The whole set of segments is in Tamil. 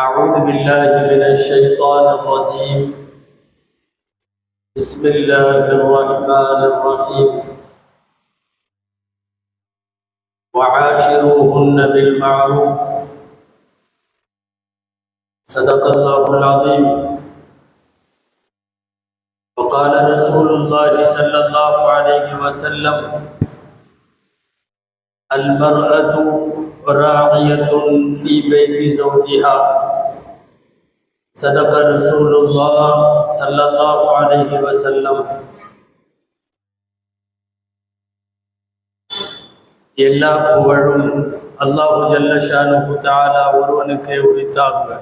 أعوذ بالله من الشيطان الرجيم. بسم الله الرحمن الرحيم. وعاشروهن بالمعروف. صدق الله العظيم. وقال رسول الله صلى الله عليه وسلم المرأة راعية في بيت زوجها صدق رسول الله صلى الله عليه وسلم எல்லா புகழும் அல்லாஹு ஜல்லஷானு தாலா ஒருவனுக்கே உரித்தாகுக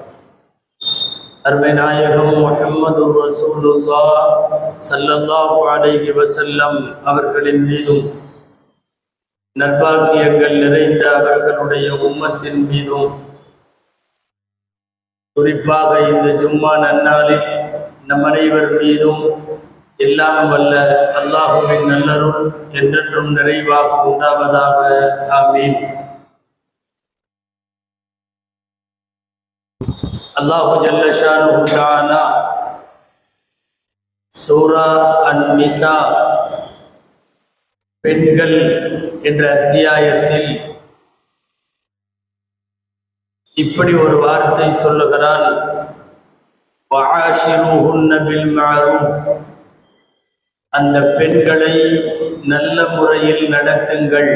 அருமை நாயகம் முஹம்மது ரசூலுல்லா சல்லல்லாஹு அலைஹி வசல்லம் அவர்களின் மீதும் நற்பாக்கியங்கள் நிறைந்த அவர்களுடைய உம்மத்தின் மீதும் குறிப்பாக இந்த ஜும்மா நன்னாளில் நம் அனைவர் மீதும் எல்லாம் வல்ல அல்லாஹுவின் நல்லருள் என்றென்றும் நிறைவாக உண்டாவதாக. ஆமீன். அல்லாஹு ஜல்லஷானு சூரா அன் நிசா பெண்கள் என்ற அத்தியாயத்தில் இப்படி ஒரு வார்த்தை சொல்லுகிறான். அந்த பெண்களை நல்ல முறையில் நடத்துங்கள்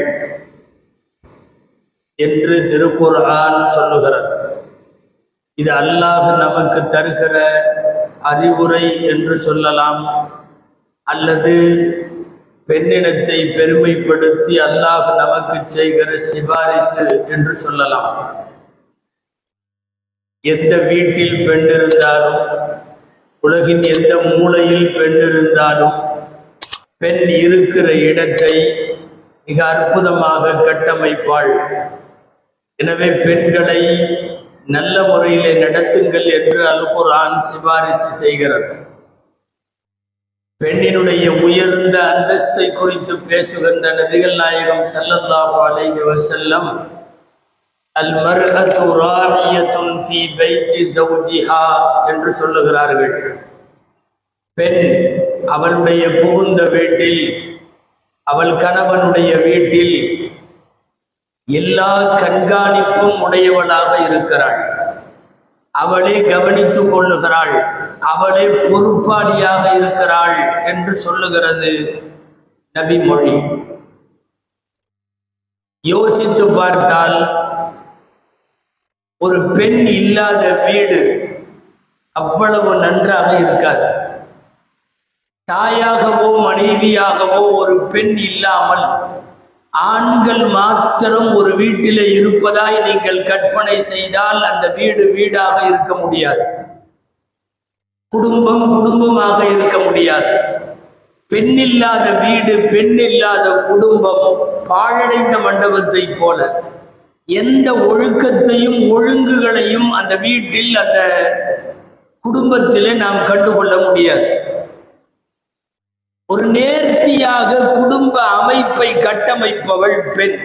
என்று திருக்குர்ஆன் சொல்லுகிறது. இது அல்லாஹ் நமக்கு தருகிற அறிவுரை என்று சொல்லலாம். அல்லது பெண்ணினத்தை பெருமைப்படுத்தி அல்லாஹ் நமக்கு செய்கிற சிபாரிசு என்று சொல்லலாம். எந்த வீட்டில் பெண் இருந்தாலும் உலகின் எந்த மூலையில் பெண் இருந்தாலும் பெண் இருக்கிற இடத்தை மிக அற்புதமாக கட்டமைப்பாள். எனவே பெண்களை நல்ல முறையிலே நடத்துங்கள் என்று அல்குரான் சிபாரிசு செய்கிறது. பெண்ணினுடைய உயர்ந்த அந்தஸ்தை குறித்து பேசுகின்ற நபிகள் நாயகம் சல்லல்லாஹு அலைஹி வஸல்லம் அல் மர்அத்து ராணியத்துன் ஃபீ பைத்தி ஜௌஜிஹா என்று சொல்லுகிறார்கள். பெண் அவளுடைய புகுந்த வீட்டில் அவள் கணவனுடைய வீட்டில் எல்லா கண்காணிப்பும் உடையவளாக இருக்கிறாள். அவளே கவனித்துக் கொள்ளுகிறாள். அவளே பொறுப்பாளியாக இருக்கிறாள் என்று சொல்லுகிறது நபி மொழி. யோசித்து பார்த்தால் ஒரு பெண் இல்லாத வீடு அவ்வளவு நன்றாக இருக்காது. தாயாகவோ மனைவியாகவோ ஒரு பெண் இல்லாமல் ஆண்கள் மாத்திரம் ஒரு வீட்டிலே இருப்பதாய் நீங்கள் கற்பனை செய்தால் அந்த வீடு வீடாக இருக்க முடியாது. குடும்பம் குடும்பமாக இருக்க முடியாது. பெண் இல்லாத வீடு பெண் இல்லாத குடும்பம் பாழடைந்த மண்டபத்தை போல. எந்த ஒழுக்கத்தையும் ஒழுங்குகளையும் அந்த வீட்டில் அந்த குடும்பத்திலே நாம் கண்டுகொள்ள முடியாது. ஒரு நேர்த்தியாக குடும்ப அமைப்பை கட்டமைப்பவள் பெண்.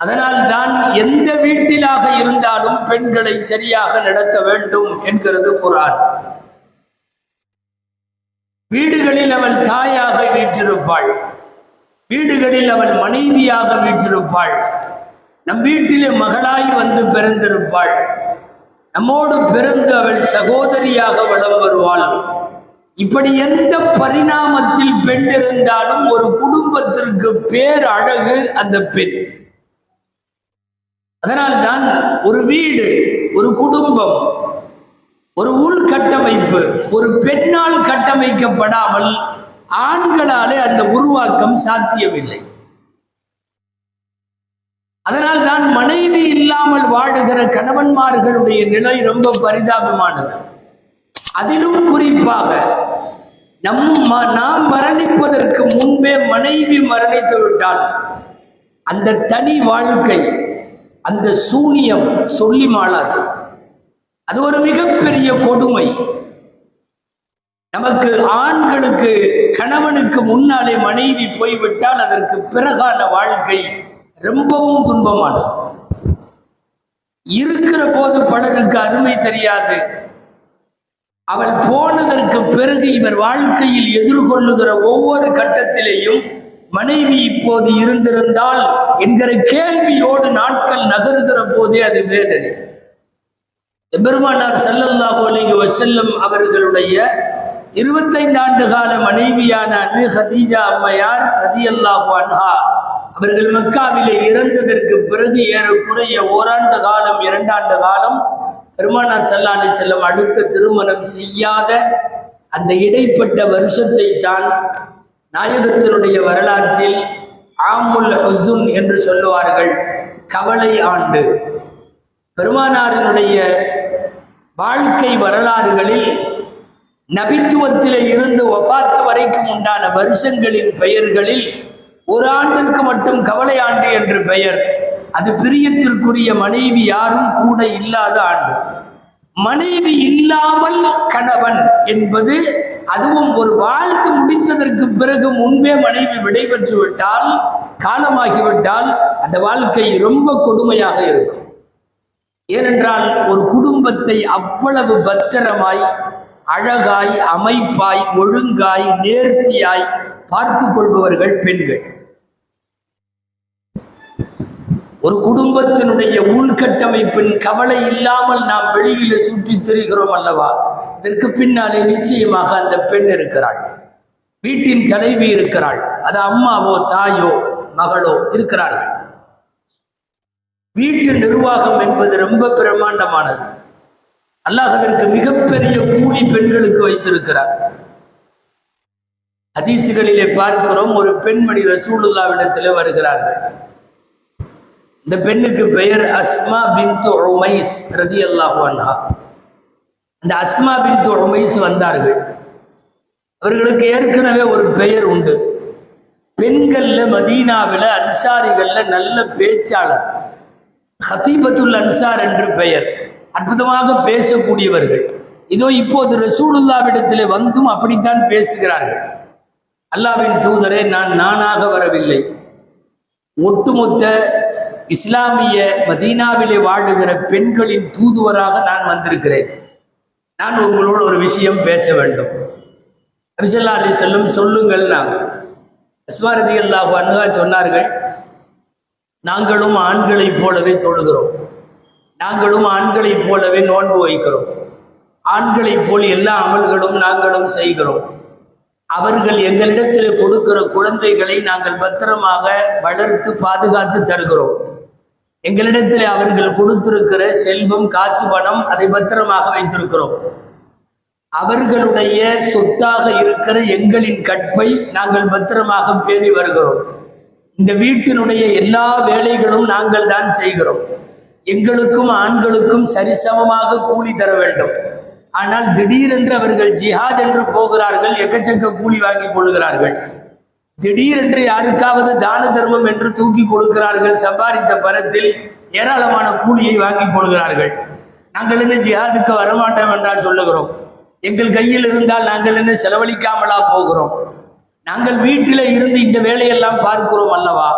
அதனால் தான் எந்த வீட்டிலாக இருந்தாலும் பெண்களை சரியாக நடத்த வேண்டும் என்கிறது குரான். வீடுகளில் அவள் தாயாக வீற்றிருப்பாள். வீடுகளில் அவள் மனைவியாக வீற்றிருப்பாள். நம் வீட்டிலே மகளாய் வந்து பிறந்திருப்பாள். நம்மோடு பிறந்து அவள் சகோதரியாக வளம் வருவாள். இப்படி எந்த பரிணாமத்தில் பெண் இருந்தாலும் ஒரு குடும்பத்திற்கு பேர் அழகு அந்த பெண். அதனால்தான் ஒரு வீடு ஒரு குடும்பம் ஒரு உள்கட்டமைப்பு ஒரு பெண்ணால் கட்டமைக்கப்படாமல் ஆண்களாலே அந்த உருவாக்கம் சாத்தியமில்லை. அதனால் தான் மனைவி இல்லாமல் வாழுகிற கணவன்மார்களுடைய நிலை ரொம்ப பரிதாபமானது. அதிலும் குறிப்பாக நம் ம- நாம் மரணிப்பதற்கு முன்பே மனைவி மரணித்து விட்டால் அந்த தனி வாழ்க்கை அந்த சூனியம் சொல்லி மாளாது. அது ஒரு மிகப்பெரிய கொடுமை. நமக்கு ஆண்களுக்கு கணவனுக்கு முன்னாலே மனைவி போய்விட்டால் அதற்கு பிறகான வாழ்க்கை ரொம்பவும் துன்பமானது. இருக்கிற போது பலருக்கு அருமை தெரியாது. அவள் போனதற்கு பிறகு இவர் வாழ்க்கையில் எதிர்கொள்ளுகிற ஒவ்வொரு கட்டத்திலேயும் மனைவி இப்போது இருந்திருந்தால் என்கிற கேள்வியோடு நாட்கள் நகருகிற போதே அது வேதனை. எம்பெருமானார் ஸல்லல்லாஹு அலைஹி செல்லும் அவர்களுடைய இருபத்தைந்து ஆண்டு கால மனைவியான அன்னு ஹதீஜா அம்மையார் ரதியல்லாஹு அன்ஹா அவர்கள் மக்காவிலே இறந்ததற்கு பிறகு ஏறக்குறைய ஓராண்டு காலம் இரண்டாண்டு காலம் பெருமானார் ஸல்லல்லாஹு செல்லும் அடுத்த திருமணம் செய்யாத அந்த இடைப்பட்ட வருஷத்தை தான் நாயகத்தினுடைய வரலாற்றில் ஆமுல் ஹசுன் என்று சொல்லுவார்கள் கவலை ஆண்டு. பெருமானாரினுடைய வாழ்க்கை வரலாறுகளில் நபித்துவத்திலே இருந்து வஃபாத்து வரைக்கும் உண்டான வருஷங்களின் பெயர்களில் ஒரு ஆண்டிற்கு மட்டும் கவலை ஆண்டு என்று பெயர். அது பிரியத்திற்குரிய மனைவி யாரும் கூட இல்லாத ஆண்டு. மனைவி இல்லாமல் கணவன் என்பது அதுவும் ஒரு வாழ்த்து முடித்ததற்கு பிறகு முன்பே மனைவி விடைபெற்று விட்டால் காலமாகிவிட்டால் அந்த வாழ்க்கை ரொம்ப கொடுமையாக இருக்கும். ஏனென்றால் ஒரு குடும்பத்தை அவ்வளவு பத்திரமாய் அழகாய் அமைப்பாய் ஒழுங்காய் நேர்த்தியாய் பார்த்து கொள்பவர்கள் பெண்கள். ஒரு குடும்பத்தினுடைய உள்கட்டமைப்பின் கவலை இல்லாமல் நாம் வெளியில சுற்றித் திரிகிறோம் அல்லவா? இதற்கு பின்னாலே நிச்சயமாக அந்த பெண் இருக்கிறாள். வீட்டின் தலைவி இருக்கிறாள். அது அம்மாவோ தாயோ மகளோ இருக்கிறார்கள். வீட்டு நிர்வாகம் என்பது ரொம்ப பிரம்மாண்டமானது. அல்லாஹ் அதற்கு மிகப்பெரிய கூலி பெண்களுக்கு வைத்திருக்கிறார். அதிசுகளிலே பார்க்கிறோம் ஒரு பெண்மணி ரசூலுல்லாவிடத்தில் வருகிறார்கள். இந்த பெண்ணுக்கு பெயர் அஸ்மா பின் உமைஸ் ரதி அல்லாஹா அன்ஹா. அந்த அஸ்மா பின் உமைஸ் வந்தார்கள். அவர்களுக்கு ஏற்கனவே ஒரு பெயர் உண்டு. பெண்கள்ல மதீனாவில் அன்சாரிகள்ல நல்ல பேச்சாளர். ஹத்தீபத்துல் அன்சார் என்று பெயர். அற்புதமாக பேசக்கூடியவர்கள். இதோ இப்போது ரசூலுல்லாவிடத்தில் வந்தும் அப்படித்தான் பேசுகிறார்கள். அல்லாவின் தூதரே நான் நானாக வரவில்லை. ஒட்டுமொத்த இஸ்லாமிய மதீனாவிலே வாழுகிற பெண்களின் தூதுவராக நான் வந்திருக்கிறேன். நான் உங்களோடு ஒரு விஷயம் பேச வேண்டும். அபிசல்லா அலி செல்லும் சொல்லுங்கள் நான். அஸ்மாரதி அல்லாஹ் அன்ஹா சொன்னார்கள் நாங்களும் ஆண்களைப் போலவே தொழுகிறோம். நாங்களும் ஆண்களைப் போலவே நோன்பு வைக்கிறோம். ஆண்களைப் போல் எல்லா அமல்களும் நாங்களும் செய்கிறோம். அவர்கள் எங்களிடத்தில் கொடுக்கிற குழந்தைகளை நாங்கள் பத்திரமாக வளர்த்து பாதுகாத்து தருகிறோம். எங்களிடத்தில் அவர்கள் கொடுத்திருக்கிற செல்வம் காசு பணம் அதை பத்திரமாக வைத்திருக்கிறோம். அவர்களுடைய சொத்தாக இருக்கிற எங்களின் கற்பை நாங்கள் பத்திரமாக பேணி வருகிறோம். இந்த வீட்டினுடைய எல்லா வேலைகளும் நாங்கள் தான் செய்கிறோம். எங்களுக்கும் ஆண்களுக்கும் சரிசமமாக கூலி தர வேண்டும். ஆனால் திடீரென்று அவர்கள் ஜிஹாத் என்று போகிறார்கள் எக்கச்சக்க கூலி வாங்கி கொள்கிறார்கள். திடீரென்று யாருக்காவது தான தர்மம் என்று தூக்கி கொடுக்கிறார்கள் சம்பாதித்த பணத்தில் ஏராளமான கூலியை வாங்கி கொள்கிறார்கள். நாங்கள் என்ன ஜிஹாதுக்கு வரமாட்டோம் என்றால் சொல்லுகிறோம். எங்கள் கையில் இருந்தால் நாங்கள் என்ன செலவழிக்காமலா போகிறோம். நாங்கள் வீட்டில் இருந்து இந்த வேலையெல்லாம் பார்க்கிறோம் அல்லவா?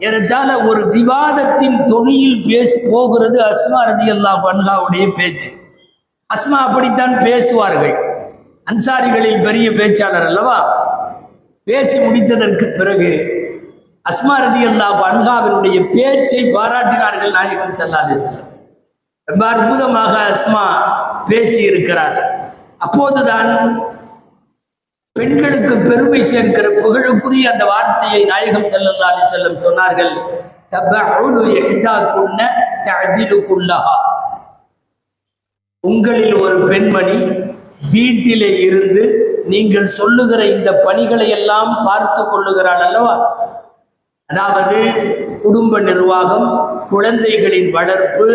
ஏறத்தால ஒரு விவாதத்தின் தொனியில் பேசி போகிறது அஸ்மா ரதி அல்லாஹ் பன்ஹாவுடைய பேச்சு. அஸ்மா அப்படித்தான் பேசுவார்கள். அன்சாரிகளில் பெரிய பேச்சாளர் அல்லவா? பேசி முடித்ததற்கு பிறகு அஸ்மா ரதி அல்லாஹ் அன்ஹாவினுடைய பேச்சை பாராட்டினார்கள் நாயகம் சல்லாலே ரொம்ப அற்புதமாக அஸ்மா பேசி இருக்கிறார் அப்போதுதான் பெண்களுக்கு பெருமை சேர்க்கிற புகழுக்குரிய அந்த வார்த்தையை நாயகம் செல்லல்லா அலி செல்லம் சொன்னார்கள். உங்களில் ஒரு பெண்மணி வீட்டிலே இருந்து நீங்கள் சொல்லுகிற இந்த பணிகளை எல்லாம் பார்த்து கொள்ளுகிறாள் அல்லவா? அதாவது குடும்ப நிர்வாகம் குழந்தைகளின் வளர்ப்பு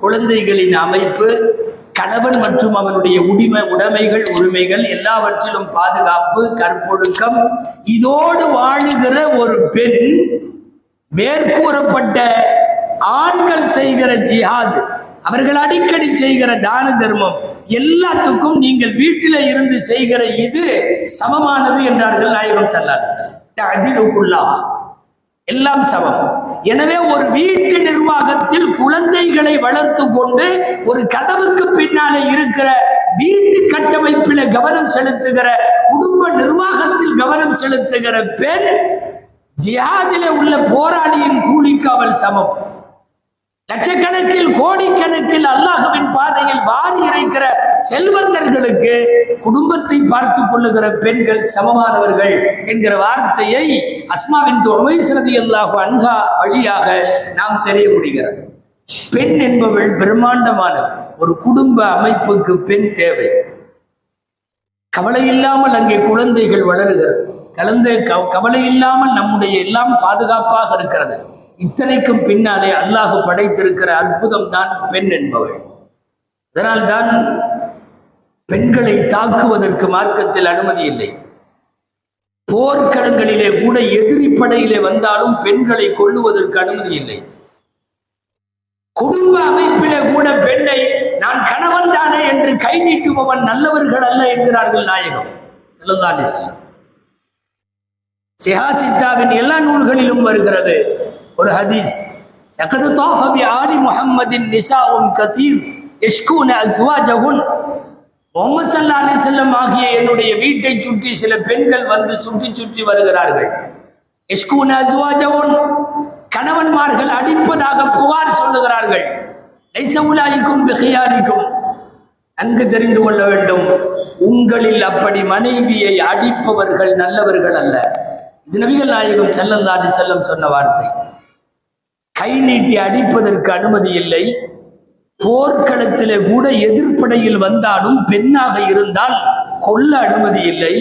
குழந்தைகளின் அமைப்பு கணவன் மற்றும் அவனுடைய உரிமை உடைமைகள் உரிமைகள் எல்லாவற்றிலும் பாதுகாப்பு கற்பொழுக்கம். இதோடு வாழுகிற ஒரு பெண் மேற்கூறப்பட்ட ஆண்கள் செய்கிற ஜிஹாது அவர்கள் அடிக்கடி செய்கிற தான தர்மம் எல்லாத்துக்கும் நீங்கள் வீட்டில இருந்து செய்கிற இது சமமானது என்றார்கள் நாயகம் சல்லாது எல்லாம் சமம். எனவே ஒரு வீட்டு நிர்வாகத்தில் குழந்தைகளை வளர்த்து கொண்டு ஒரு கதவுக்கு பின்னாலே இருக்கிற வீட்டு கட்டமைப்பில கவனம் செலுத்துகிற குடும்ப நிர்வாகத்தில் கவனம் செலுத்துகிற பெண் ஜியாதில உள்ள போராளியின் கூலிக்கு அவள் சமம். லட்சக்கணக்கில் கோடிக்கணக்கில் அல்லாஹுவின் பாதையில் வாரி இறைக்கிற செல்வந்தர்களுக்கு குடும்பத்தை பார்த்து கொள்ளுகிற பெண்கள் சமமானவர்கள் என்கிற வார்த்தையை அஸ்மாவின் உமைசிரதி அல்லாஹு அன்ஹா வழியாக நாம் தெரிய முடிகிறது. பெண் என்பவள் பிரம்மாண்டமான ஒரு குடும்ப அமைப்புக்கு பெண் தேவை. கவலை இல்லாமல் அங்கே குழந்தைகள் வளருகிறது. கலந்த கவலை இல்லாமல் நம்முடைய எல்லாம் பாதுகாப்பாக இருக்கிறது. இத்தனைக்கும் பின்னாலே அல்லாஹ் படைத்திருக்கிற அற்புதம் தான் பெண் என்பவள். அதனால்தான் பெண்களை தாக்குவதற்கு மார்க்கத்தில் அனுமதி இல்லை. போர்க்களங்களிலே கூட எதிரி படையிலே வந்தாலும் பெண்களை கொல்லுவதற்கு அனுமதி இல்லை. குடும்ப அமைப்பிலே கூட பெண்ணை நான் கணவன் தானே என்று கை நீட்டுபவன் நல்லவர்கள் அல்ல என்கிறார்கள் நாயகம். செல்லந்தாண்டி அலைஹி சிஹா சிஹாசித்தாவின் எல்லா நூல்களிலும் வருகிறது ஒரு ஹதீஸ். லக்கது தாஃப பி ஆலி முஹம்மதின் நிசாஉன் கதீர் யஷ்கூன அஸ்வாஜஹுன். முகமது சல்லா அலிசல்லம் ஆகிய என்னுடைய வீட்டை சுற்றி சில பெண்கள் வந்து சுற்றி சுற்றி வருகிறார்கள். யஷ்கூன அஸ்வாஜஹுன். கணவன்மார்கள் அடிப்பதாக புகார் சொல்லுகிறார்கள். லைஸ பிகையாரிக்கும் நன்கு தெரிந்து கொள்ள வேண்டும். உங்களில் அப்படி மனைவியை அடிப்பவர்கள் நல்லவர்கள் அல்ல. இது நபிகள் நாயகம் செல்லல்லாது செல்லம் சொன்ன வார்த்தை. கை நீட்டி அடிப்பதற்கு அனுமதி இல்லை. போர்க்களத்திலே கூட எதிர்ப்படையில் வந்தாலும் பெண்ணாக இருந்தால் கொல்ல அனுமதி இல்லை.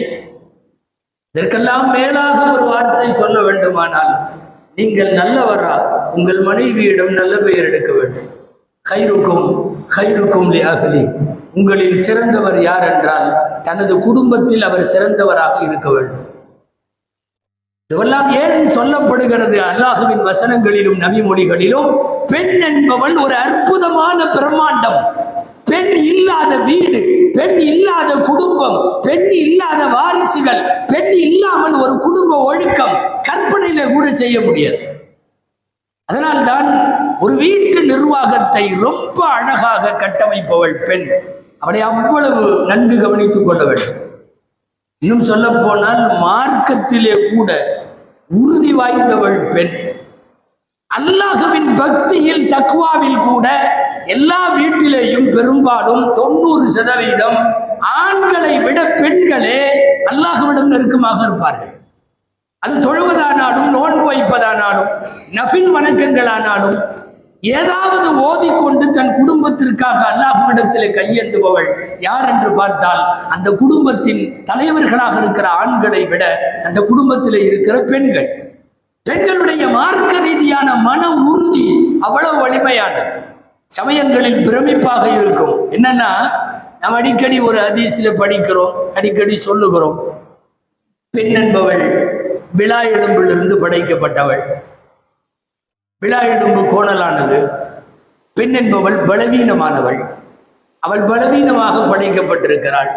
இதற்கெல்லாம் மேலாக ஒரு வார்த்தை சொல்ல வேண்டுமானால் நீங்கள் நல்லவரா? உங்கள் மனைவியிடம் நல்ல பெயர் எடுக்க வேண்டும். கைருக்கும் கைருக்கும் லியாகலி உங்களில் சிறந்தவர் யார் என்றால் தனது குடும்பத்தில் அவர் சிறந்தவராக இருக்க வேண்டும். இதுவெல்லாம் ஏன் சொல்லப்படுகிறது? அல்லாஹுவின் வசனங்களிலும் நபிமொழிகளிலும் பெண் என்பவள் ஒரு அற்புதமான பிரம்மாண்டம். பெண் இல்லாத வீடு பெண் இல்லாத குடும்பம் பெண் இல்லாத வாரிசுகள் பெண் இல்லாமல் ஒரு குடும்ப ஒழுக்கம் கற்பனையில கூட செய்ய முடியாது. அதனால்தான் ஒரு வீட்டு நிர்வாகத்தை ரொம்ப அழகாக கட்டமைப்பவள் பெண். அவளை அவ்வளவு நன்கு கவனித்துக் கொள்ள வேண்டும். இன்னும் சொல்ல போனால் மார்க்கத்திலே கூட உறுதி வாய்ந்தவள் பெண். அல்லாஹுவின் பக்தியில் தக்குவாவில் கூட எல்லா வீட்டிலேயும் பெரும்பாலும் தொண்ணூறு சதவீதம் ஆண்களை விட பெண்களே அல்லாஹுவிடம் நெருக்கமாக இருப்பார்கள். அது தொழுவதானாலும் நோன்பு வைப்பதானாலும் நஃபில் வணக்கங்களானாலும் ஏதாவது ஓதிக்கொண்டு தன் குடும்பத்திற்காக அல்லாஹ்விடத்தில் கையேந்துபவள் யார் என்று பார்த்தால் அந்த குடும்பத்தின் தலைவர்களாக இருக்கிற ஆண்களை விட அந்த குடும்பத்தில் இருக்கிற பெண்கள். பெண்களுடைய மார்க்க ரீதியான மன உறுதி அவ்வளவு வலிமையானது. சமயங்களில் பிரமிப்பாக இருக்கும். என்னன்னா நாம் அடிக்கடி ஒரு அதிசில படிக்கிறோம் அடிக்கடி சொல்லுகிறோம். பெண் என்பவள் விழா எலும்பிலிருந்து படைக்கப்பட்டவள். விழா எலும்பு கோணலானது. பெண் என்பவள் பலவீனமானவள். அவள் பலவீனமாக படைக்கப்பட்டிருக்கிறாள்.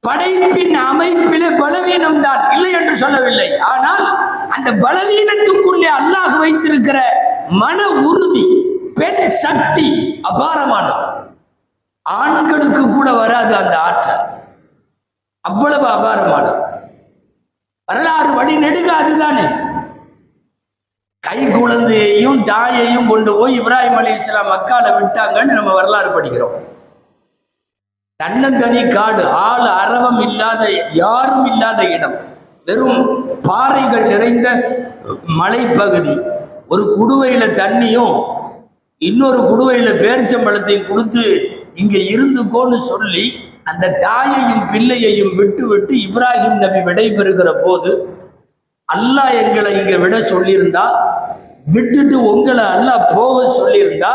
படைப்பின் அமைப்பிலே பலவீனம் தான் இல்லை என்று சொல்லவில்லை. ஆனால் அந்த பலவீனத்துக்குள்ளே அல்லாஹ் வைத்திருக்கிற மன உறுதி பெண் சக்தி அபாரமானது. ஆண்களுக்கு கூட வராது அந்த ஆற்றல். அவ்வளவு அபாரமானது. வரலாறு வழி நெடுக அதுதானே கை குழந்தையையும் தாயையும் கொண்டு போய் இப்ராஹிம் அலி இஸ்லாம் மக்கால விட்டாங்கன்னு நம்ம வரலாறு படிக்கிறோம். தன்னந்தனி காடு ஆள் அரவம் இல்லாத யாரும் இல்லாத இடம். வெறும் பாறைகள் நிறைந்த மலைப்பகுதி. ஒரு குடுவையில தண்ணியும் இன்னொரு குடுவையில பேரிச்சம்பழத்தையும் கொடுத்து இங்க இருந்துக்கோன்னு சொல்லி அந்த தாயையும் பிள்ளையையும் விட்டு விட்டு இப்ராஹிம் நபி விடைபெறுகிற போது அல்லாஹ் எங்களை இங்க விட சொல்லியிருந்தா விட்டுட்டு உங்களை அல்லாஹ் போக சொல்லியிருந்தா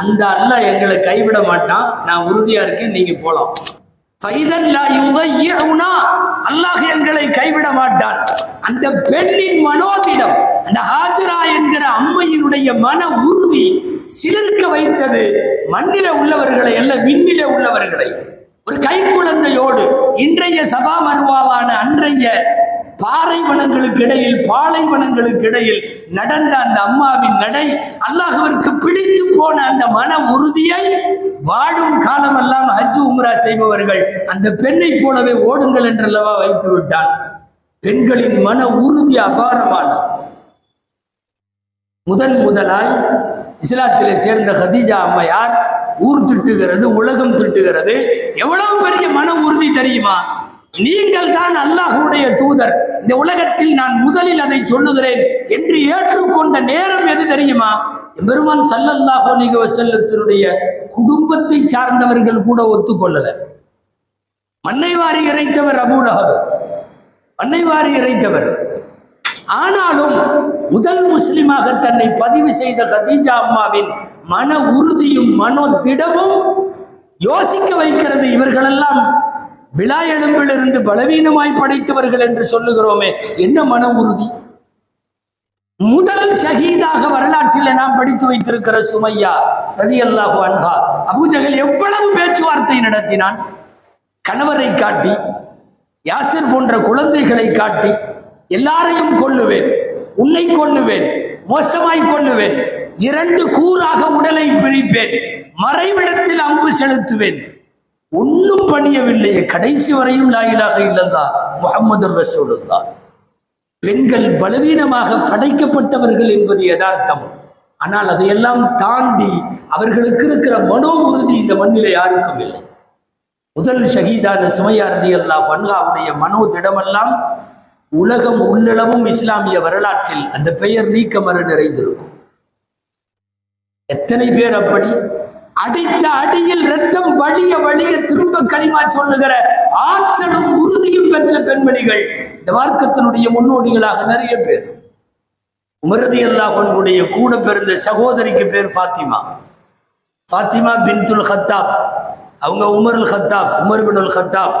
அந்த அல்லாஹ் எங்களை கைவிட மாட்டான். நான் உறுதியா இருக்கேன் நீங்க போலாம். ஃபைதன் லா அல்லாஹ் எங்களை கைவிட மாட்டான். அந்த பெண்ணின் மனோதிடம் அந்த ஹாஜரா என்கிற அம்மையினுடைய மன உறுதி சிலிர்க்க வைத்தது மண்ணில உள்ளவர்களை அல்ல விண்ணில உள்ளவர்களை. ஒரு கைக்குழந்தையோடு இன்றைய சபா மருவாவான அன்றைய பாறைவனங்களுக்கு இடையில் பாலைவனங்களுக்கு இடையில் நடந்த அந்த அம்மாவின் நடை அல்லாஹவருக்கு பிடித்து போன அந்த மன உறுதியை வாடும் காலமெல்லாம் ஹஜ் உம்ரா செய்பவர்கள் அந்த பெண்ணை போலவே ஓடுங்கள் என்றல்லவா வைத்து விட்டான். பெண்களின் மன உறுதி அபாரமானது. முதன் முதலாய் இஸ்லாத்திலே சேர்ந்த ஹதீஜா அம்மையார் ஊர் திட்டுகிறது உலகம் திட்டுகிறது. எவ்வளவு பெரிய மன உறுதி தெரியுமா? நீங்கள் தான் அல்லாஹுடைய தூதர். இந்த உலகத்தில் நான் முதலில் அதை சொல்லுகிறேன் என்று ஏற்றுக்கொண்ட நேரம் எது தெரியுமா? பெருமான் சல்லல்லாஹு அலைஹி செல்லத்தினுடைய குடும்பத்தை சார்ந்தவர்கள் கூட ஒத்துக்கொள்ளல. மண்ணை வாரி இறைத்தவர் அபூலஹப் மண்ணை வாரி இறைத்தவர். ஆனாலும் முதல் முஸ்லிமாக தன்னை பதிவு செய்த கதீஜா அம்மாவின் மன உறுதியும் மனோ திடமும் யோசிக்க வைக்கிறது இவர்களெல்லாம் விழா எலும்பிலிருந்து பலவீனமாய் படைத்தவர்கள் என்று சொல்லுகிறோமே என்ன மன உறுதி? முதல் ஷஹீதாக வரலாற்றில் நாம் படித்து வைத்திருக்கிற சுமையா ரதி அல்லாஹு அன்ஹா அபூஜகல் எவ்வளவு பேச்சுவார்த்தை நடத்தினான்? கணவரை காட்டி யாசிர் போன்ற குழந்தைகளை காட்டி எல்லாரையும் கொல்லுவேன் உன்னை கொல்லுவேன் மோசமாய் கொல்லுவேன் இரண்டு கூறாக உடலை பிரிப்பேன் மறைவிடத்தில் அம்பு செலுத்துவேன். ஒன்றும் பணியவில்லையே கடைசி வரையும் லாயிலாக இல்லல்லா முகமது ரசூலுல்லா பெண்கள் பலவீனமாக படைக்கப்பட்டவர்கள் என்பது யதார்த்தம். ஆனால் அதையெல்லாம் தாண்டி அவர்களுக்கு இருக்கிற மனோ உறுதி இந்த மண்ணில யாருக்கும் இல்லை. முதல் ஷஹீதான சுமையாரதி அல்லா பன்ஹாவுடைய மனோ திடமெல்லாம் உலகம் உள்ளளவும் இஸ்லாமிய வரலாற்றில் அந்த பெயர் நீக்கமர நிறைந்திருக்கும். எத்தனை பேர் அப்படி? அடித்த அடியில் ரத்தம் வழிய வழிய திரும்ப களிமா சொல்லுகிற ஆற்றலும் உறுதியும் பெற்ற பெண்மணிகள். இந்த மார்க்கத்தினுடைய முன்னோடிகளாக நிறைய பேர். உமரதி அல்லாஹனுடைய கூட பிறந்த சகோதரிக்கு பேர் ஃபாத்திமா. ஃபாத்திமா பின்துல் ஹத்தாப் அவங்க உமருல் ஹத்தாப் உமர் பினுல் ஹத்தாப்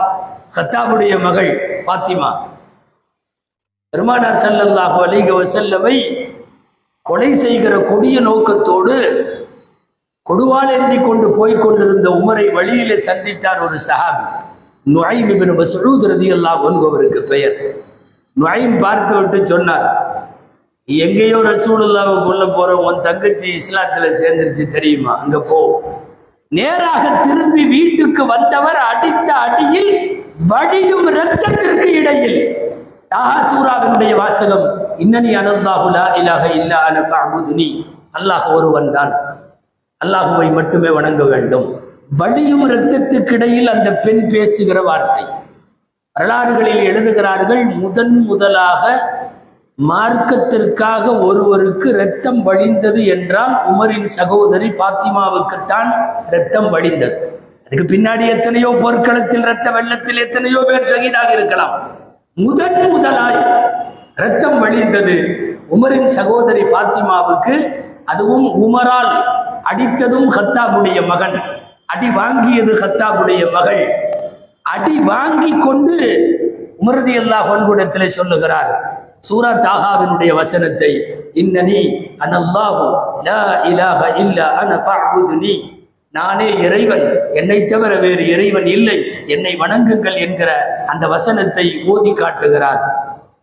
ஹத்தாபுடைய மகள் ஃபாத்திமா. பெருமானார் ஸல்லல்லாஹு அலிக வஸல்லமை கொலை செய்கிற கொடிய நோக்கத்தோடு கொடுவாலேந்தி கொண்டு போய் கொண்டிருந்த உமரை வழியிலே சந்தித்தார் ஒரு சஹாபி. நுஐம் இபின் மசூத் ரதி அல்லா அவருக்கு பெயர். நுஐம் பார்த்து விட்டு சொன்னார் எங்கேயோ ரசூலுல்லாவை கொல்ல போற உன் தங்கச்சி இஸ்லாத்துல சேர்ந்துருச்சு தெரியுமா? அங்க போ. நேராக திரும்பி வீட்டுக்கு வந்தவர் அடித்த அடியில் வழியும் இரத்தத்திற்கு இடையில். தாஹா சூராவினுடைய வாசகம் இன்னனி அனல்லாஹுலா இலாக இல்லா அன ஃபஅபுதுனி. அல்லாஹ் ஒருவன் தான். அல்லாஹுவை மட்டுமே வணங்க வேண்டும். வழியும் இரத்தத்துக்கிடையில் அந்த பெண் பேசுகிற வார்த்தை. வரலாறுகளில் எழுதுகிறார்கள் முதன் முதலாக மார்க்கத்திற்காக ஒருவருக்கு இரத்தம் வழிந்தது என்றால் உமரின் சகோதரி ஃபாத்திமாவுக்குத்தான் ரத்தம் வழிந்தது. அதுக்கு பின்னாடி எத்தனையோ போர்க்களத்தில் இரத்த வெள்ளத்தில் எத்தனையோ பேர் சகிதாக இருக்கலாம். முதன் முதலாய் ரத்தம் வழிந்தது உமரின் சகோதரி ஃபாத்திமாவுக்கு அதுவும் உமரால் அடித்ததும் ஹத்தாபுடைய மகன். அடி வாங்கியது ஹத்தாபுடைய மகள். அடி வாங்கி கொண்டு உமரதி அல்லா ஒன்குடத்திலே சொல்லுகிறார். சூரா தாகாவினுடைய வசனத்தை இன்னனி அனல்லாஹு லா இலாஹ இல்லா அன ஃபஅபுதுனி. நானே இறைவன் என்னை தவிர வேறு இறைவன் இல்லை. என்னை வணங்குங்கள் என்கிற அந்த வசனத்தை ஓதி காட்டுகிறார்.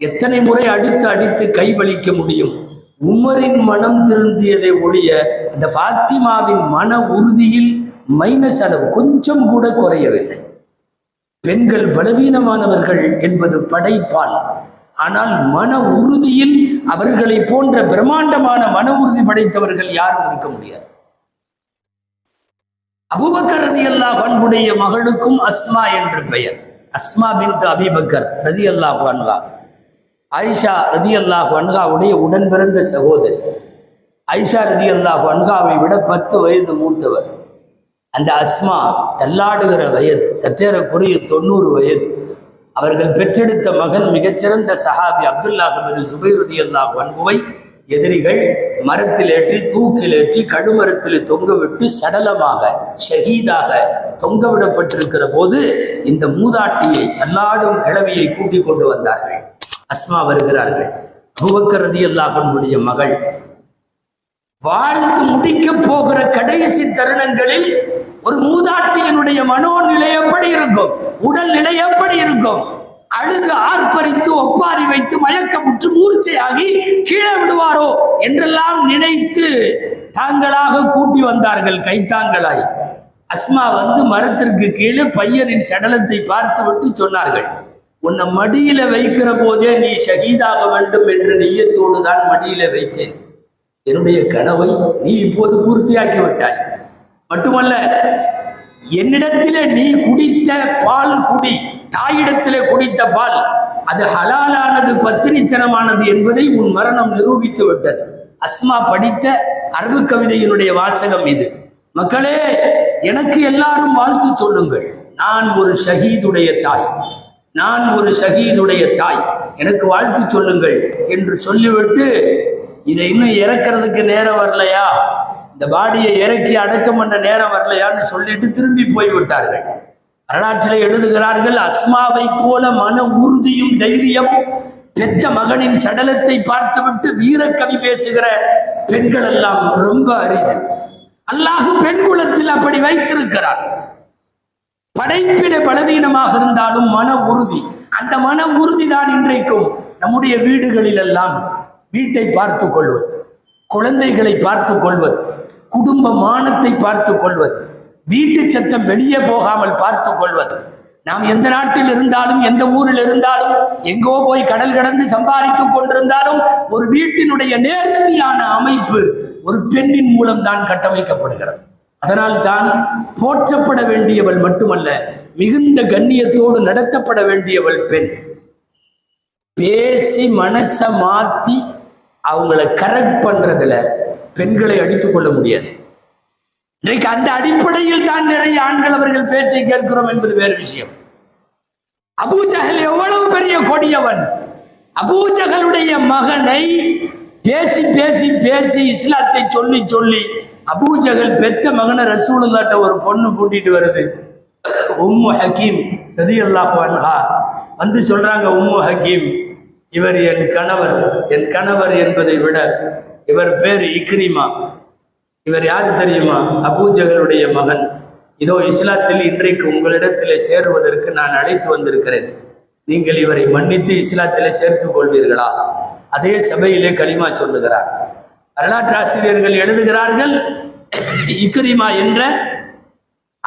எத்தனை முறை அடித்து அடித்து கைவலிக்க முடியும்? உமரின் மனம் திருந்தியதை ஒழிய அந்த ஃபாத்திமாவின் மன உறுதியில் மைனஸ் அளவு கொஞ்சம் கூட குறையவில்லை. பெண்கள் பலவீனமானவர்கள் என்பது படைப்பால் ஆனால் மன உறுதியில் அவர்களை போன்ற பிரம்மாண்டமான மன உறுதி படைத்தவர்கள் யாரும் இருக்க முடியாது. அபூபக்கர் ரதி அல்லாஹ் பண்புடைய மகளுக்கும் அஸ்மா என்று பெயர். அஸ்மா பின் அபிபக்கர் ரதி அல்லாஹ் அன்ஹா. ஆயிஷா ரதி அல்லாஹ் அன்ஹாவுடைய உடன் பிறந்த சகோதரி. ஐஷா ரதி அல்லாஹ் அன்ஹாவை விட பத்து வயது மூத்தவர். அந்த அஸ்மா தள்ளாடுகிற வயது சற்றேறக்குரிய தொண்ணூறு வயது. அவர்கள் பெற்றெடுத்த மகன் மிகச்சிறந்த சஹாபி அப்துல்லாஹ் பின் ரதி அல்லாஹ் அன்புவை எதிரிகள் மரத்தில் ஏற்றி தூக்கில் ஏற்றி கழுமரத்தில் தொங்க விட்டு சடலமாக ஷஹீதாக தொங்க விடப்பட்டிருக்கிற போது இந்த மூதாட்டியை தள்ளாடும் கிழவியை கூட்டிக் கொண்டு வந்தார்கள். அஸ்மா வருகிறார்கள். அபூபக்கர் ரதியல்லாஹனுடைய மகள் வாழ்ந்து முடிக்க போகிற கடைசி தருணங்களில் ஒரு மூதாட்டியினுடைய மனோநிலை எப்படி இருக்கும்? உடல் நிலை எப்படி இருக்கும்? அழுது ஆர்ப்பரித்து ஒப்பாரி வைத்து மயக்கமுற்று மூர்ச்சையாகி கீழே விடுவாரோ என்றெல்லாம் நினைத்து தாங்களாக கூட்டி வந்தார்கள் கைத்தாங்களாய். அஸ்மா வந்து மரத்திற்கு கீழே பையனின் சடலத்தை பார்த்துவிட்டு சொன்னார்கள். உன்னை மடியில வைக்கிற போதே நீ ஷகீதாக வேண்டும் என்ற நெய்யத்தோடு தான் மடியில வைத்தேன். என்னுடைய கனவை நீ இப்போது பூர்த்தியாக்கி விட்டாய். மட்டுமல்ல என்னிடத்திலே நீ குடித்த பால் குடி தாயிடத்திலே குடித்த பால் அது ஹலாலானது பத்தினித்தனமானது என்பதை உன் மரணம் நிரூபித்து விட்டது. அஸ்மா படித்த அரபு கவிதையினுடைய வாசகம் இது. மக்களே எனக்கு எல்லாரும் வாழ்த்து சொல்லுங்கள். நான் ஒரு ஷஹீதுடைய தாய். நான் ஒரு ஷஹீதுடைய தாய். எனக்கு வாழ்த்து சொல்லுங்கள் என்று சொல்லிவிட்டு இதை இன்னும் இறக்கிறதுக்கு நேரம் வரலையா? இந்த பாடியை இறக்கி அடக்கம் பண்ண நேரம் வரலையான்னு சொல்லிட்டு திரும்பி போய்விட்டார்கள். வரலாற்றில் எழுதுகிறார்கள் அஸ்மாவை போல மன உறுதியும் தைரியமும் பெத்த மகனின் சடலத்தை பார்த்துவிட்டு வீரக்கவி பேசுகிற பெண்கள் எல்லாம் ரொம்ப அரிது. அல்லாஹு பெண் குலத்தில் அப்படி வைத்திருக்கிறார் படைப்பில பலவீனமாக இருந்தாலும் மன உறுதி. அந்த மன உறுதி தான் இன்றைக்கும் நம்முடைய வீடுகளில் எல்லாம் வீட்டை பார்த்து கொள்வது குழந்தைகளை பார்த்து கொள்வது குடும்ப மானத்தை பார்த்து கொள்வது வீட்டு சத்தம் வெளியே போகாமல் பார்த்து கொள்வது. நாம் எந்த நாட்டில் இருந்தாலும் எந்த ஊரில் இருந்தாலும் எங்கோ போய் கடல் கடந்து சம்பாதித்துக் கொண்டிருந்தாலும் ஒரு வீட்டினுடைய நேர்த்தியான அமைப்பு ஒரு பெண்ணின் மூலம் தான் கட்டமைக்கப்படுகிறது. அதனால் தான் போற்றப்பட வேண்டியவள் மட்டுமல்ல மிகுந்த கண்ணியத்தோடு நடத்தப்பட வேண்டியவள் பெண். பேசி மனசை மாத்தி அவங்கள கரெக்ட் பண்றதுல பெண்களை அடித்துக் கொள்ள முடியாது. இன்றைக்கு அந்த அடிப்படையில் தான் நிறைய ஆண்கள் அவர்கள் பேச்சை கேட்கிறோம் என்பது வேறு விஷயம். அபூஜகல் எவ்வளவு பெரிய கொடியவன். அபூஜகலுடைய மகனை பேசி பேசி பேசி இஸ்லாத்தை சொல்லி சொல்லி அபூஜகல் பெத்த மகனை ரசூலுல்லாட்ட ஒரு பொண்ணு கூட்டிட்டு வருது. உம்மு ஹக்கீம் ரதியல்லாஹு வந்து சொல்றாங்க உம்மு ஹக்கீம் இவர் என் கணவர். என் கணவர் என்பதை விட இவர் பேர் இக்ரிமா. இவர் யாரு தெரியுமா? அபூஜகளுடைய மகன். இதோ இஸ்லாத்தில் இன்றைக்கு உங்களிடத்திலே சேருவதற்கு நான் அழைத்து வந்திருக்கிறேன். நீங்கள் இவரை மன்னித்து இஸ்லாத்திலே சேர்த்துக் கொள்வீர்களா? அதே சபையிலே களிமா சொல்லுகிறார். வரலாற்று ஆசிரியர்கள் எழுதுகிறார்கள். இக்ரிமா என்ற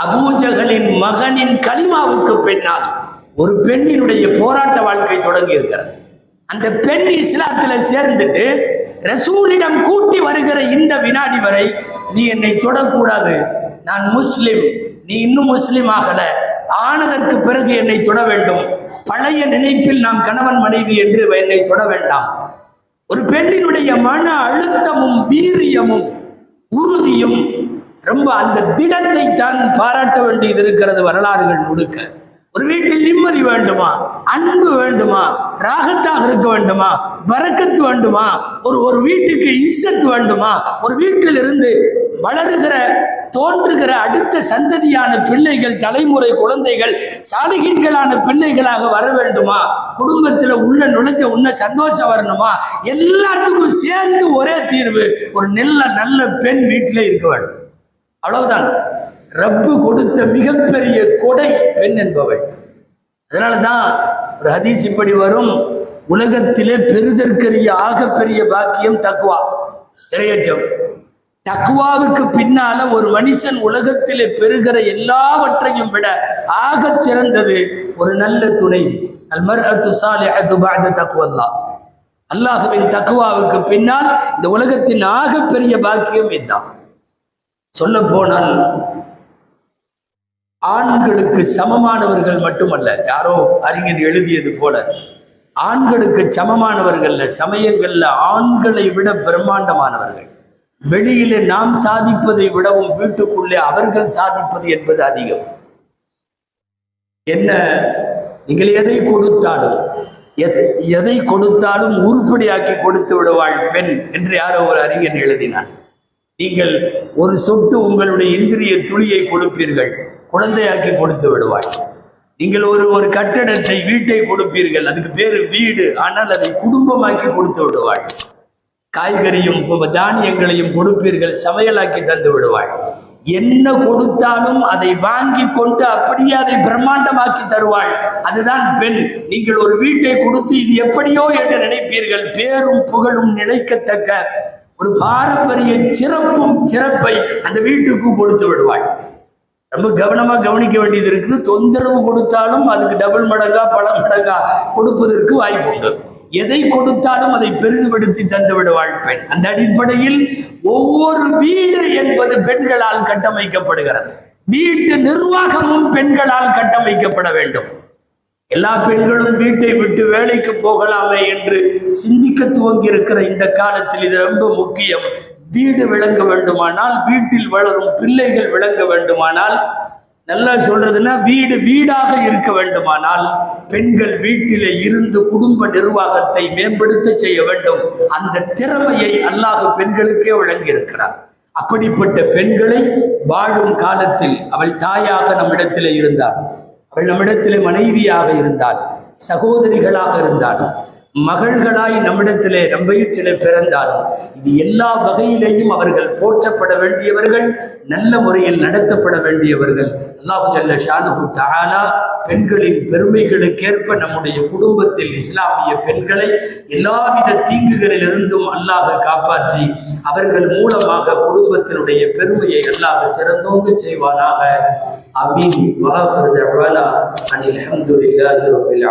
அபூஜகளின் மகனின் களிமாவுக்கு பின்னால் ஒரு பெண்ணினுடைய போராட்ட வாழ்க்கை தொடங்கி இருக்கிறது அந்த பெண் இஸ்லாத்துல சேர்ந்துட்டு ரசூலிடம் கூட்டி வருகிற இந்த வினாடி வரை நீ என்னை தொடக்கூடாது. நான் முஸ்லிம். நீ இன்னும் முஸ்லிம் ஆகல. ஆனதற்கு பிறகு என்னை தொட வேண்டும். பழைய நினைப்பில் நாம் கணவன் மனைவி என்று என்னை தொட வேண்டாம். ஒரு பெண்ணினுடைய மன அழுத்தமும் வீரியமும் உறுதியும் ரொம்ப அந்த திடத்தை தான் பாராட்ட வேண்டியது இருக்கிறது வரலாறுகள் முழுக்க. ஒரு வீட்டில் நிம்மதி வேண்டுமா? அன்பு வேண்டுமா? ராகத்தாக இருக்க வேண்டுமா? பறக்கத்து வேண்டுமா? ஒரு ஒரு வீட்டுக்கு இசத்து வேண்டுமா? ஒரு வீட்டில் இருந்து வளருகிற தோன்றுகிற அடுத்த சந்ததியான பிள்ளைகள் தலைமுறை குழந்தைகள் சாலிகின்களான பிள்ளைகளாக வர வேண்டுமா? குடும்பத்தில் உள்ள நுழைஞ்ச உன்ன சந்தோஷம் வரணுமா? எல்லாத்துக்கும் சேர்ந்து ஒரே தீர்வு ஒரு நல்ல நல்ல பெண் வீட்டில் இருக்க வேண்டும். அவ்வளவுதான். ரப்பு கொடுத்த மிகப்பெரிய கொடை பெண் என்பவள். அதனால தான் ஒரு ஹதீஸ் இப்படி வரும் உலகத்திலே பெருதற்கரிய ஆகப்பெரிய பாக்கியம் தக்குவா இறையச்சம். தக்குவாவுக்கு பின்னால ஒரு மனுஷன் உலகத்திலே பெறுகிற எல்லாவற்றையும் விட ஆகச் சிறந்தது ஒரு நல்ல துணைவி அல்மர்அத்து அல்லாஹுவின் தக்குவாவுக்கு பின்னால் இந்த உலகத்தின் ஆக பெரிய பாக்கியம் இதுதான். சொல்ல போனால் ஆண்களுக்கு சமமானவர்கள் மட்டுமல்ல யாரோ அறிஞர் எழுதியது போல ஆண்களுக்கு சமமானவர்கள்ல சமயங்கள்ல ஆண்களை விட பிரம்மாண்டமானவர்கள். வெளியிலே நாம் சாதிப்பதை விடவும் வீட்டுக்குள்ளே அவர்கள் சாதிப்பது என்பது அதிகம். என்ன? நீங்கள் எதை கொடுத்தாலும் எதை எதை கொடுத்தாலும் உருப்படியாக்கி கொடுத்து விடுவாள் பெண் என்று யாரோ ஒரு அறிஞன் எழுதினார் நீங்கள் ஒரு சொட்டு உங்களுடைய இந்திரிய துளியை கொடுப்பீர்கள் குழந்தையாக்கி கொடுத்து விடுவாள். நீங்கள் ஒரு ஒரு கட்டடத்தை வீட்டை கொடுப்பீர்கள் அதுக்கு பேரு வீடு ஆனால் அதை குடும்பமாக்கி கொடுத்து விடுவாள். காய்கறியும் தானியங்களையும் கொடுப்பீர்கள் சமையலாக்கி தந்து விடுவாள் என்ன கொடுத்தாலும் அதை வாங்கி கொண்டு அப்படியே அதை பிரம்மாண்டமாக்கி தருவாள். அதுதான் பெண். நீங்கள் ஒரு வீட்டை கொடுத்து இது எப்படியோ என்று நினைப்பீர்கள். பேரும் புகழும் நினைக்கத்தக்க ஒரு பாரம்பரிய சிறப்பும் சிறப்பை அந்த வீட்டுக்கு கொடுத்து விடுவாள். ரொம்ப கவனமாக கவனிக்க வேண்டியது இருக்குது. தொந்தரவு கொடுத்தாலும் அதுக்கு டபுள் மடங்கா பல மடங்கா கொடுப்பதற்கு வாய்ப்பு உண்டு. எதை கொடுத்தாலும் அதை பெரிதுபடுத்தி தந்து விடுவாள் பெண். அந்த அடிப்படையில் ஒவ்வொரு வீடு என்பது பெண்களால் கட்டமைக்கப்படுகிறது. வீட்டு நிர்வாகமும் பெண்களால் கட்டமைக்கப்பட வேண்டும். எல்லா பெண்களும் வீட்டை விட்டு வேலைக்கு போகலாமே என்று சிந்திக்க துவங்கி இருக்கிற இந்த காலத்தில் இது ரொம்ப முக்கியம். வீடு விளங்க வேண்டுமானால் வீட்டில் வளரும் பிள்ளைகள் விளங்க வேண்டுமானால் நல்லா சொல்றதுன்னா வீடு வீடாக இருக்க வேண்டுமானால் பெண்கள் வீட்டிலே இருந்து குடும்ப நிர்வாகத்தை மேம்படுத்த செய்ய வேண்டும். அந்த திறமையை அல்லாஹ் பெண்களுக்கே வழங்கியிருக்கிறார். அப்படிப்பட்ட பெண்களை வாழும் காலத்தில் அவள் தாயாக நம்மிடத்திலே இருந்தார். அவள் நம்மிடத்திலே மனைவியாக இருந்தாள் சகோதரிகளாக இருந்தாள் மகள்களாய் நம்மிடத்திலே நம்பயிற்றிலே பிறந்தாலும் இது எல்லா வகையிலேயும் அவர்கள் போற்றப்பட வேண்டியவர்கள் நல்ல முறையில் நடத்தப்பட வேண்டியவர்கள். அல்லாஹு ஜல்ல ஷானுகு தானா பெண்களின் பெருமைகளுக்கேற்ப நம்முடைய குடும்பத்தில் இஸ்லாமிய பெண்களை எல்லாவித தீங்குகளிலிருந்தும் அல்லாஹ் காப்பாற்றி அவர்கள் மூலமாக குடும்பத்தினுடைய பெருமையை அல்லாஹ் சிறந்தோங்க செய்வானாக. அமீன் வாஹர் தஅவானா அனில் ஹம்துலில்லாஹி ரப்பில்